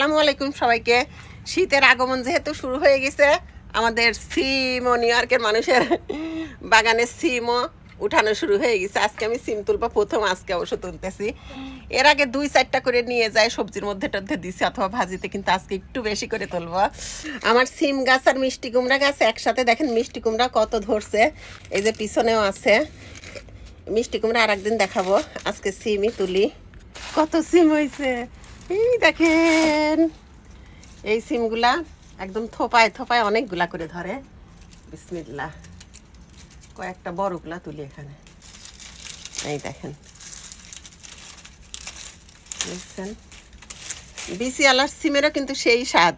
আসসালামু আলাইকুম সবাইকে। শীতের আগমন যেহেতু শুরু হয়ে গেছে, আমাদের সিম ও নিউ ইয়র্কের মানুষের বাগানে সিমও উঠানো শুরু হয়ে গেছে। আজকে আমি সিম তুলবো, প্রথম আজকে অবশ্য তুলতেছি। এর আগে দুই চারটা করে নিয়ে যায় সবজির মধ্যে টধ্যে দিছি অথবা ভাজিতে, কিন্তু আজকে একটু বেশি করে তুলবো। আমার সিম গাছ আর মিষ্টি কুমড়া গাছ একসাথে দেখেন মিষ্টি কুমড়া কত ধরছে, এই যে পিছনেও আছে। মিষ্টি কুমড়া আর একদিন দেখাবো, আজকে সিমই তুলি। কত সিম হয়েছে এই দেখেন, এই সিমগুলা একদম থোপায় থোপায় অনেকগুলা করে ধরে। বিসমিল্লা কয়েকটা বড়গুলা তুলি এখানে। এই দেখেন। দেখছেন? বিসি আলার সিমেরও কিন্তু সেই স্বাদ।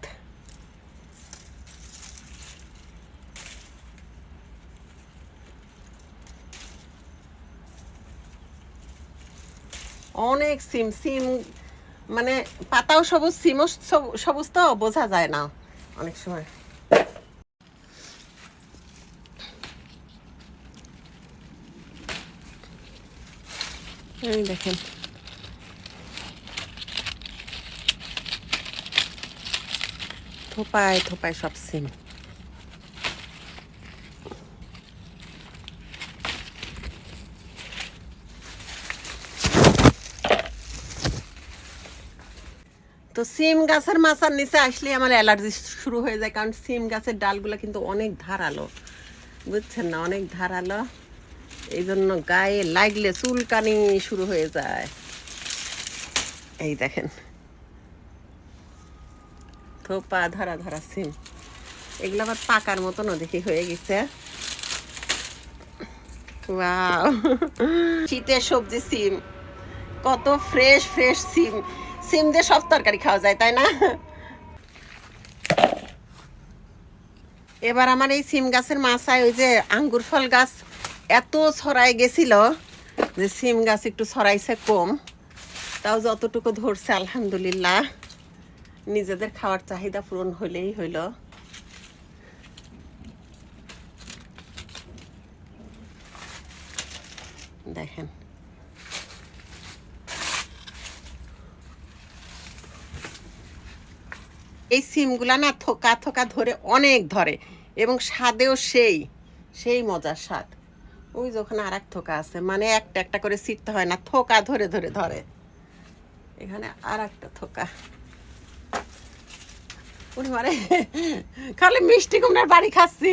অনেক সিম সিম মানে পাতাও সবুজ, সিমও সবুজ তো বোঝা যায় না অনেক সময়। দেখেন। থোপায় থোপায় সব সিম। তো সিম গাছের মাচার নিচে আসলে আমার অ্যালার্জি শুরু হয়ে যায়, কারণ সিম গাছের ডালগুলো কিন্তু অনেক ধারালো। বুঝছেন না? অনেক ধারালো। এই জন্য গায়ে লাগলে চুলকানি শুরু হয়ে যায়। এই দেখেন। থোপা, ধরা ধরা সিম। এগুলো আবার পাকার মতনও দেখি হয়ে গেছে! শীতের সবজি সিম। কত ফ্রেশ ফ্রেশ সিম। সিম দিয়ে সব তরকারি খাওয়া যায়, তাই না? এবার আমার এই সিম গাছের মাথায় ওই যে আঙ্গুর ফল গাছ এত ছড়াই গেছিল যে সিম গাছ একটু ছড়াইছে কম। তাও যতটুকু ধরছে, আলহামদুলিল্লাহ। নিজেদের খাওয়ার চাহিদা পূরণ হলেই হইল। দেখেন। এই সিমগুলা না থোকা থোকা ধরে অনেক ধরে এবং স্বাদেও সেই সেই মজার স্বাদ। ওই যখন আর এক থোকা আছে মানে একটা একটা করে ছিটতে হয় না, থোকা ধরে ধরে ধরে। এখানে আর একটা থোকা। উনি মারে খালি মিষ্টি কুমড়ার বাড়ি খাচ্ছি।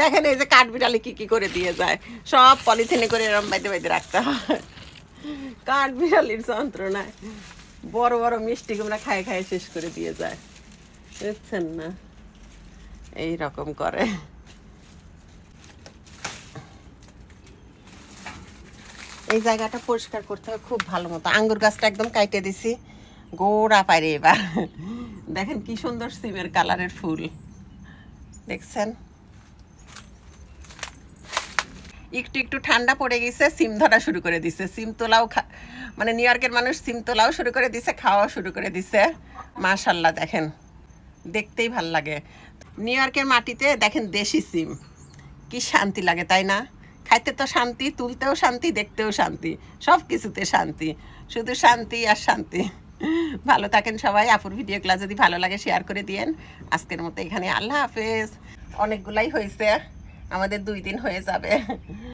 দেখেন এই যে কাঠ কাঠবিড়ালি কি কি করে দিয়ে যায়। সব পলিথিনে করে এরম বাইতে বাইতে রাখতে হয়। কাঠবিড়ালির যন্ত্রণায় বড় বড় মিষ্টি কুমড়া খায় খায় শেষ করে দিয়ে যায়। বুঝছেন না এই রকম করে এই জায়গাটা পরিষ্কার করতে হবে, খুব ভালো মতো। আঙ্গুর গাছটা একদম কাইটে দিছি। গোড়া পাইরে এবার। দেখেন কি সুন্দর সিমের কালারের ফুল। দেখছেন? একটু একটু ঠান্ডা পড়ে গেছে, সিম ধরা শুরু করে দিছে। সিম তোলাও মানে নিউ ইয়র্কের মানুষ সিম তোলাও শুরু করে দিছে খাওয়া শুরু করে দিছে। মাশাল্লাহ, দেখেন। দেখতেই ভালো লাগে। নিউ ইয়র্কের মাটিতে দেখেন দেশি সিম। কি শান্তি লাগে, তাই না? খাইতে তো শান্তি, তুলতেও শান্তি, দেখতেও শান্তি। সব কিছুতে শান্তি। শুধু শান্তি আর শান্তি। ভালো থাকেন সবাই। আপুর ভিডিওগুলো যদি ভালো লাগে শেয়ার করে দিয়েন। আজকের মতো এখানে আল্লাহ হাফেজ। অনেকগুলাই হয়েছে আমাদের দুই দিন হয়ে যাবে।